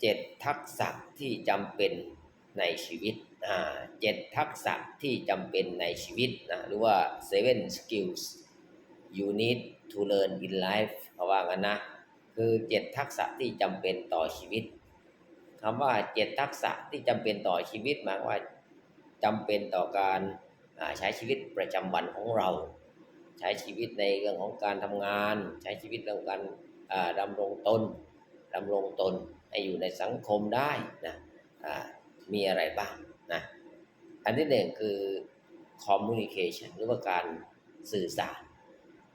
เจ็ดทักษะที่จำเป็นในชีวิตอ่าเจ็ดทักษะที่จำเป็นในชีวิตนะหรือว่า seven skills you need to learn in life เขาว่างั้นนะ คือเจ็ดทักษะที่จำเป็นต่อชีวิตคำว่าเจ็ดทักษะที่จำเป็นต่อชีวิตหมายว่าจำเป็นต่อการใช้ชีวิตประจำวันของเรา ใช้ชีวิตในเรื่องของการทำงาน ใช้ชีวิตเรื่องการอ่าดำรงตนดำรงตน ให้อยู่ในสังคมได้นะมีอะไรบ้างนะอันที่หนึ่งคือ communication หรือว่าการสื่อสาร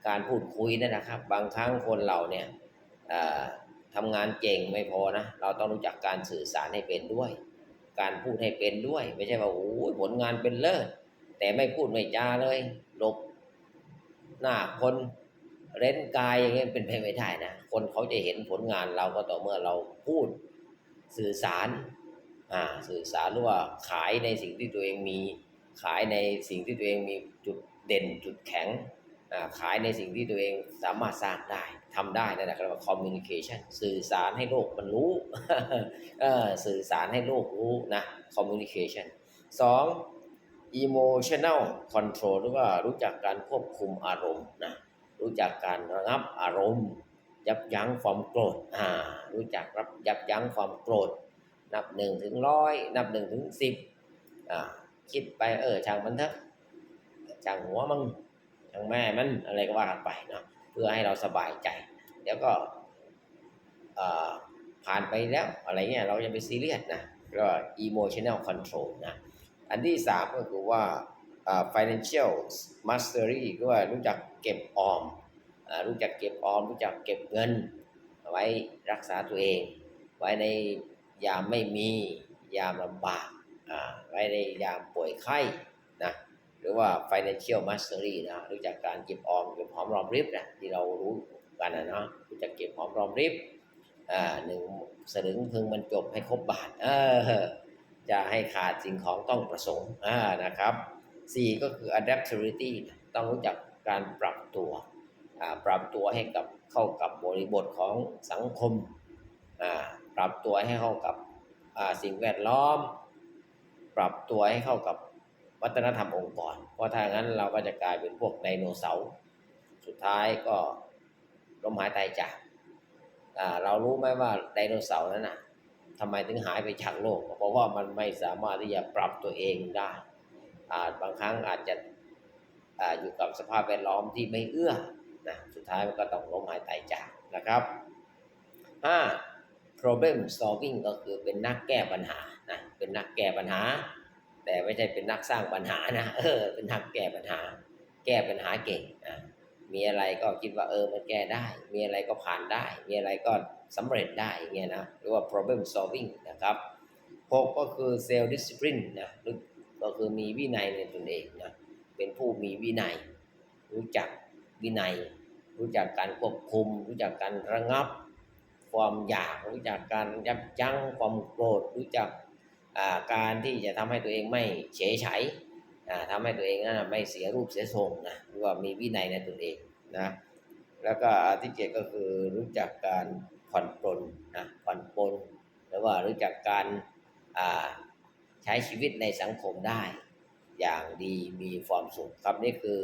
การพูดคุยเนยนะครับ บางครั้งคนเราเนี่ยทำงานเก่งไม่พอนะ เราต้องรู้จักการสื่อสารให้เป็นด้วย การพูดให้เป็นด้วย ไม่ใช่ว่าโอ้ผลงานเป็นเลิศแต่ไม่พูดไม่จาเลยหลบหน้าคน เร้นกายอย่างเงี้ยเป็นไปไม่ได้นะคนเขาจะเห็นผลงานเราก็ต่อเมื่อเราพูดสื่อสารอ่าสื่อสารหรือว่าขายในสิ่งที่ตัวเองมีขายในสิ่งที่ตัวเองมีจุดเด่นจุดแข็งอ่าขายในสิ่งที่ตัวเองสามารถสร้างได้ทำได้นั่นแหละเรียกว่า communication สื่อสารให้โลกมันรู้เออสื่อสารให้โลกรู้นะ communication สอง emotional control หรือว่ารู้จักการควบคุมอารมณ์นะ รู้จักการระงับอารมณ์ ยับยั้งความโกรธอ่ารู้จักรับยับยั้งความโกรธ นับหนึ่งถึงร้อยนับหนึ่งถึงสิบอ่าคิดไปเออช่างมันเถอะช่างหัวมึงช่างแม่มันอะไรก็ว่ากันไปเนาะเพื่อให้เราสบายใจ แล้วก็อ่าผ่านไปแล้วอะไรเงี้ยเราจะไปซีเรียสนะก็ emotional control นะอันที่สามก็คือว่า financial mastery ก็ว่ารู้จักเก็บออมอ่ารู้จักเก็บออม รู้จักเก็บเงิน ไว้รักษาตัวเอง ไว้ในยามไม่มียามลำบากอ่าไว้ในยามป่วยไข้นะหรือว่า financial mastery นะรู้จักการเก็บออมเก็บหอมรอมริบนะที่เรารู้กันนะเนาะรู้จักเก็บหอมรอมริบอ่าหนึ่งสลึงพึงบรรจบให้ครบบาทเออจะให้ขาดสิ่งของต้องประสงค์อ่านะครับ 4ก็คือ adaptability ต้องรู้จักการปรับตัว ปรับตัวให้กับเข้ากับบริบทของสังคม ปรับตัวให้เข้ากับสิ่งแวดล้อม ปรับตัวให้เข้ากับวัฒนธรรมองค์กร เพราะถ้างั้นเราก็จะกลายเป็นพวกไดโนเสาร์ สุดท้ายก็ล้มหายตายจากเรารู้ไหมว่าไดโนเสาร์นั้นนะทำไมถึงหายไปจากโลก เพราะว่ามันไม่สามารถที่จะปรับตัวเองได้ อาจบางครั้งอาจจะอยู่กับสภาพแวดล้อมที่ไม่เอื้อนะสุดท้ายมันก็ต้องล้มหายตายจากนะครับ 5. problem solving ก็คือเป็นนักแก้ปัญหานะเป็นนักแก้ปัญหา แต่ไม่ใช่เป็นนักสร้างปัญหานะเออเป็นนักแก้ปัญหา แก้ปัญหาเก่งอะมีอะไรก็คิดว่าเออมันแก้ได้ มีอะไรก็ผ่านได้ มีอะไรก็สำเร็จได้เงี้ยนะหรือว่า problem solving นะครับหกก็คือ self discipline นะ ก็คือมีวินัยในตนเองนะเป็นผู้มีวินัย รู้จักวินัย รู้จักการควบคุม รู้จักการระงับ ความอยากรู้จักการยับยั้งความโกรธรู้จักการที่จะทำให้ตัวเองไม่เฉยเฉยอ่าทำให้ตัวเองนั้นไม่เสียรูปเสียทรงนะหรือว่ามีวินัยในตนเองนะแล้วก็ที่เจ็ดก็คือรู้จักการผ่อนปลนนะผ่อนปลนหรือว่ารู้จักการ ใช้ชีวิตในสังคมได้ อย่างดีมีความสุขครับนี่คือ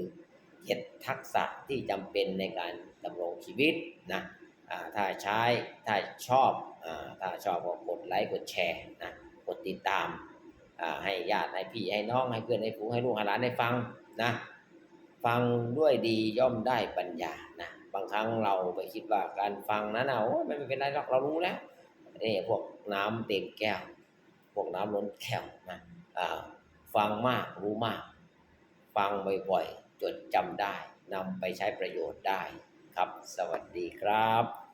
เจ็ดทักษะที่จำเป็นในการดำรงชีวิตนะถ้าใช้ถ้าชอบอถ้าชอบก็กดไลค์กดแชร์นะกดติดตามให้ญาติให้พี่ให้น้องให้เพื่อนให้ฝูงให้ลูกให้หลานได้ฟังนะฟังด้วยดีย่อมได้ปัญญานะบางครั้งเราไปคิดว่าการฟังนั้นนะโอ้ยไม่เป็นไรหรอกเรารู้แล้วนี่พวกน้ำเต็มแก้ว วกน้ำล้นแก้วนะฟังมากรู้มาก ฟังบ่อยๆจดจำได้นำไปใช้ประโยชน์ได้ครับ สวัสดีครับ